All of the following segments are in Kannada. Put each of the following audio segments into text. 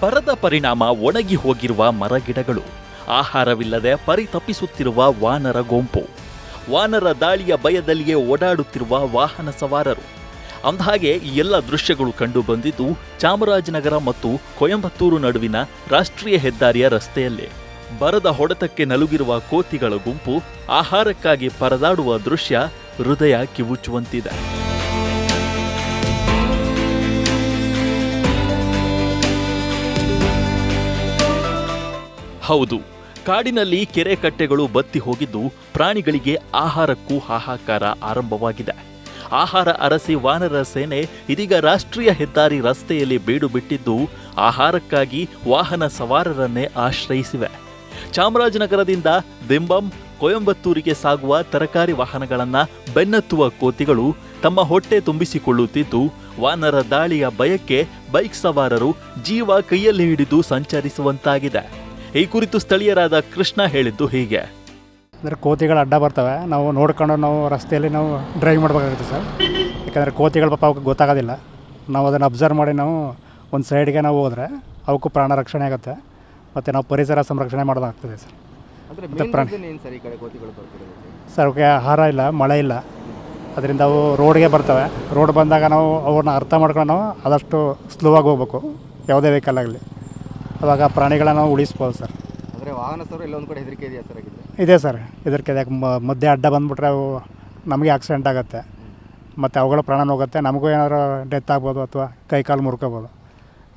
ಬರದ ಪರಿಣಾಮ ಒಣಗಿ ಹೋಗಿರುವ ಮರಗಿಡಗಳು. ಆಹಾರವಿಲ್ಲದೆ ಪರಿತಪಿಸುತ್ತಿರುವ ವಾನರ ಗುಂಪು. ವಾನರ ದಾಳಿಯ ಭಯದಲ್ಲಿಯೇ ಓಡಾಡುತ್ತಿರುವ ವಾಹನ ಸವಾರರು. ಅಂದಹಾಗೆ, ಈ ಎಲ್ಲ ದೃಶ್ಯಗಳು ಕಂಡು ಬಂದಿದ್ದು ಚಾಮರಾಜನಗರ ಮತ್ತು ಕೊಯಂಬತ್ತೂರು ನಡುವಿನ ರಾಷ್ಟ್ರೀಯ ಹೆದ್ದಾರಿಯ ರಸ್ತೆಯಲ್ಲೇ. ಬರದ ಹೊಡೆತಕ್ಕೆ ನಲುಗಿರುವ ಕೋತಿಗಳ ಗುಂಪು ಆಹಾರಕ್ಕಾಗಿ ಪರದಾಡುವ ದೃಶ್ಯ ಹೃದಯ ಕಿವುಚುವಂತಿದೆ. ಹೌದು. ಕಾಡಿನಲ್ಲಿ ಕೆರೆ ಕಟ್ಟೆಗಳು ಬತ್ತಿ ಹೋಗಿದ್ದು ಪ್ರಾಣಿಗಳಿಗೆ ಆಹಾರಕ್ಕೂ ಹಾಹಾಕಾರ ಆರಂಭವಾಗಿದೆ. ಆಹಾರ ಅರಸಿ ವಾನರ ಸೇನೆ ಇದೀಗ ರಾಷ್ಟ್ರೀಯ ಹೆದ್ದಾರಿ ರಸ್ತೆಯಲ್ಲಿ ಬೀಡು ಬಿಟ್ಟಿದ್ದು ಆಹಾರಕ್ಕಾಗಿ ವಾಹನ ಸವಾರರನ್ನೇ ಆಶ್ರಯಿಸಿವೆ. ಚಾಮರಾಜನಗರದಿಂದ ದಿಂಬಂ, ಕೊಯಂಬತ್ತೂರಿಗೆ ಸಾಗುವ ತರಕಾರಿ ವಾಹನಗಳನ್ನು ಬೆನ್ನತ್ತುವ ಕೋತಿಗಳು ತಮ್ಮ ಹೊಟ್ಟೆ ತುಂಬಿಸಿಕೊಳ್ಳುತ್ತಿದ್ದು, ವಾನರ ದಾಳಿಯ ಭಯಕ್ಕೆ ಬೈಕ್ ಸವಾರರು ಜೀವ ಕೈಯಲ್ಲಿ ಹಿಡಿದು ಸಂಚರಿಸುವಂತಾಗಿದೆ. ಈ ಕುರಿತು ಸ್ಥಳೀಯರಾದ ಕೃಷ್ಣ ಹೇಳಿದ್ದು ಹೀಗೆ. ಅಂದರೆ ಕೋತಿಗಳು ಅಡ್ಡ ಬರ್ತವೆ. ನಾವು ನೋಡ್ಕೊಂಡು ನಾವು ರಸ್ತೆಯಲ್ಲಿ ನಾವು ಡ್ರೈವ್ ಮಾಡಬೇಕಾಗುತ್ತೆ ಸರ್. ಯಾಕಂದರೆ ಕೋತಿಗಳು ಪಾಪ ಅವಕ್ಕೆ ಗೊತ್ತಾಗೋದಿಲ್ಲ. ನಾವು ಅದನ್ನು ಅಬ್ಸರ್ವ್ ಮಾಡಿ ನಾವು ಒಂದು ಸೈಡ್ಗೆ ನಾವು ಹೋದರೆ ಅವಕ್ಕೂ ಪ್ರಾಣ ರಕ್ಷಣೆ ಆಗುತ್ತೆ. ಮತ್ತು ನಾವು ಪರಿಸರ ಸಂರಕ್ಷಣೆ ಮಾಡೋದಾಗ್ತದೆ ಸರ್. ಮತ್ತು ಪ್ರಾಣಿ- ಸರ್ ಈ ಕಡೆ ಕೋತಿಗಳು ಬರ್ತಿರೋದು? ಸರ್ ಅವಕ್ಕೆ ಆಹಾರ ಇಲ್ಲ ಮಳೆ ಇಲ್ಲ. ಅದರಿಂದ ಅವು ರೋಡ್ಗೆ ಬರ್ತವೆ. ರೋಡ್ ಬಂದಾಗ ನಾವು ಅವ್ರನ್ನ ಅರ್ಥ ಮಾಡ್ಕೊಂಡು ನಾವು ಆದಷ್ಟು ಸ್ಲೋ ಆಗಿ ಹೋಗ್ಬೇಕು. ಯಾವುದೇ ವೆಹಿಕಲ್ ಆಗಲಿ. ಅವಾಗ ಪ್ರಾಣಿಗಳನ್ನ ನಾವು ಉಳಿಸ್ಬೋದು ಸರ್. ಅಂದರೆ ವಾಹನ ಸರ್ ಇಲ್ಲೊಂದು ಕಡೆ ಹೆದರಿಕೆ ಇದೆಯಾ ಸರ್ ಇದೆ ಸರ್ ಇದಕ್ಕೆ ಯಾಕೆ ಮಧ್ಯೆ ಅಡ್ಡ ಬಂದುಬಿಟ್ರೆ ಅವು ನಮಗೆ ಆಕ್ಸಿಡೆಂಟ್ ಆಗುತ್ತೆ. ಮತ್ತು ಅವುಗಳ ಪ್ರಾಣ ಹೋಗುತ್ತೆ. ನಮಗೂ ಏನಾದ್ರು ಡೆತ್ ಆಗ್ಬೋದು ಅಥವಾ ಕೈ ಕಾಲು ಮುರ್ಕೋಬೋದು.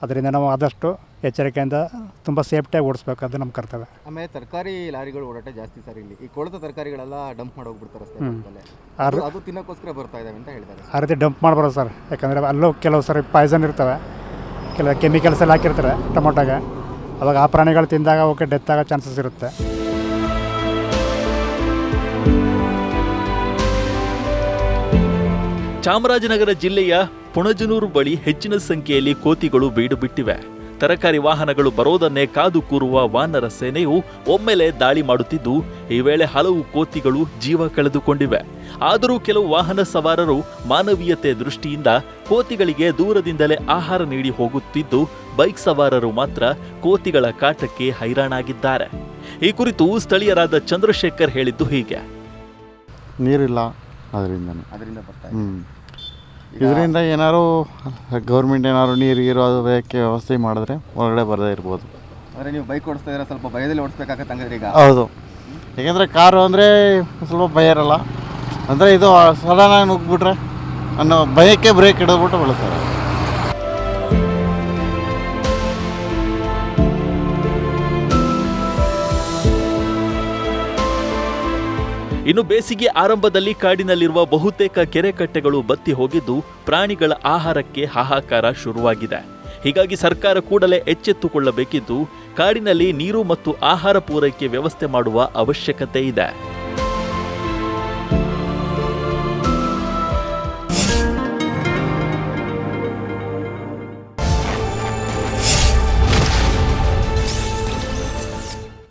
ಅದರಿಂದ ನಾವು ಆದಷ್ಟು ಎಚ್ಚರಿಕೆಯಿಂದ ತುಂಬ ಸೇಫ್ಟಿಯಾಗಿ ಓಡಿಸ್ಬೇಕು ಅದು ನಮ್ಮ ಕರ್ತವ್ಯ. ಆಮೇಲೆ ತರಕಾರಿ ಲಾರಿಗಳು ಓಡಾಟ ಜಾಸ್ತಿ ಸರ್ ಇಲ್ಲಿ. ಈ ಕೊಳೆತ ತರಕಾರಿಗಳೆಲ್ಲ ಡಂಪ್ ಮಾಡೋಗ್ಬಿಡ್ತಾರೆ ರಸ್ತೆ ಹ್ಮ್. ಅದು- ತಿನ್ನೋಕ್ಕೋಸ್ಕರ ತಿನ್ನಕ್ಕೋಸ್ಕರ ಬರ್ತಾ ಇದಾವೆ ಅಂತ ಹೇಳ್ತಾರೆ ಆ ರೀತಿ ಡಂಪ್ ಮಾಡ್ಬಾರ್ದು ಸರ್. ಯಾಕಂದರೆ ಅಲ್ಲೂ ಕೆಲವು ಸರಿ ಪಾಯ್ಸನ್ ಇರ್ತವೆ. ಕೆಲವು ಕೆಮಿಕಲ್ಸ್ ಎಲ್ಲ ಹಾಕಿರ್ತಾರೆ ಟೊಮೊಟೊಗೆ. ಅವಾಗ ಆ ಪ್ರಾಣಿಗಳು ತಿಂದಾಗ ಅವಕ್ಕೆ ಡೆತ್ ಆಗೋ ಚಾನ್ಸಸ್ ಇರುತ್ತೆ. ಚಾಮರಾಜನಗರ ಜಿಲ್ಲೆಯ ಪುಣಜನೂರು ಬಳಿ ಹೆಚ್ಚಿನ ಸಂಖ್ಯೆಯಲ್ಲಿ ಕೋತಿಗಳು ಬೀಡು ಬಿಟ್ಟಿವೆ. ತರಕಾರಿ ವಾಹನಗಳು ಬರೋದನ್ನೇ ಕಾದು ಕೂರುವ ವಾನರ ಸೇನೆಯು ಒಮ್ಮೆಲೆ ದಾಳಿ ಮಾಡುತ್ತಿದ್ದು ಈ ವೇಳೆ ಹಲವು ಕೋತಿಗಳು ಜೀವ ಕಳೆದುಕೊಂಡಿವೆ. ಆದರೂ ಕೆಲವು ವಾಹನ ಸವಾರರು ಮಾನವೀಯತೆ ದೃಷ್ಟಿಯಿಂದ ಕೋತಿಗಳಿಗೆ ದೂರದಿಂದಲೇ ಆಹಾರ ನೀಡಿ ಹೋಗುತ್ತಿದ್ದು ಬೈಕ್ ಸವಾರರು ಮಾತ್ರ ಕೋತಿಗಳ ಕಾಟಕ್ಕೆ ಹೈರಾಣಾಗಿದ್ದಾರೆ. ಈ ಕುರಿತು ಸ್ಥಳೀಯರಾದ ಚಂದ್ರಶೇಖರ್ ಹೇಳಿದ್ದು ಹೀಗೆ. ನೀರಿಲ್ಲ. ಅದರಿಂದ ಅದರಿಂದ ಬರ್ತಾ ಹ್ಞೂ ಇದರಿಂದ ಏನಾದ್ರು ಗೌರ್ಮೆಂಟ್ ಏನಾದ್ರು ನೀರು ಗೀರು ಅದು ಬೇಕೆ ವ್ಯವಸ್ಥೆ ಮಾಡಿದ್ರೆ ಹೊರಗಡೆ ಬರದೇ ಇರ್ಬೋದು. ಅಂದ್ರೆ ನೀವು ಬೈಕ್ ಓಡಿಸ್ತಾ ಇದ್ರೆ ಸ್ವಲ್ಪ ಭಯದಲ್ಲಿ ಓಡಿಸ್ಬೇಕಾಗತ್ತೆ ಹಂಗಾದ್ರೆ ಈಗ? ಹೌದು. ಯಾಕೆಂದರೆ ಕಾರು ಅಂದರೆ ಸ್ವಲ್ಪ ಭಯ ಇರಲ್ಲ. ಅಂದರೆ ಇದು ಸಡನ್ನಾಗಿ ನುಗ್ಗಿಬಿಟ್ರೆ ಅನ್ನೋ ಭಯಕ್ಕೆ ಬ್ರೇಕ್ ಹಿಡಿದ್ಬಿಟ್ಟು ಬಳಸ್ತಾರೆ ಇನ್ನು ಬೇಸಿಗೆ ಆರಂಭದಲ್ಲಿ ಕಾಡಿನಲ್ಲಿರುವ ಬಹುತೇಕ ಕೆರೆ ಕಟ್ಟೆಗಳು ಬತ್ತಿ ಹೋಗಿದ್ದು ಪ್ರಾಣಿಗಳ ಆಹಾರಕ್ಕೆ ಹಾಹಾಕಾರ ಶುರುವಾಗಿದೆ. ಹೀಗಾಗಿ ಸರ್ಕಾರ ಕೂಡಲೇ ಎಚ್ಚೆತ್ತುಕೊಳ್ಳಬೇಕಿದ್ದು ಕಾಡಿನಲ್ಲಿ ನೀರು ಮತ್ತು ಆಹಾರ ಪೂರೈಕೆ ವ್ಯವಸ್ಥೆ ಮಾಡುವ ಅವಶ್ಯಕತೆ ಇದೆ.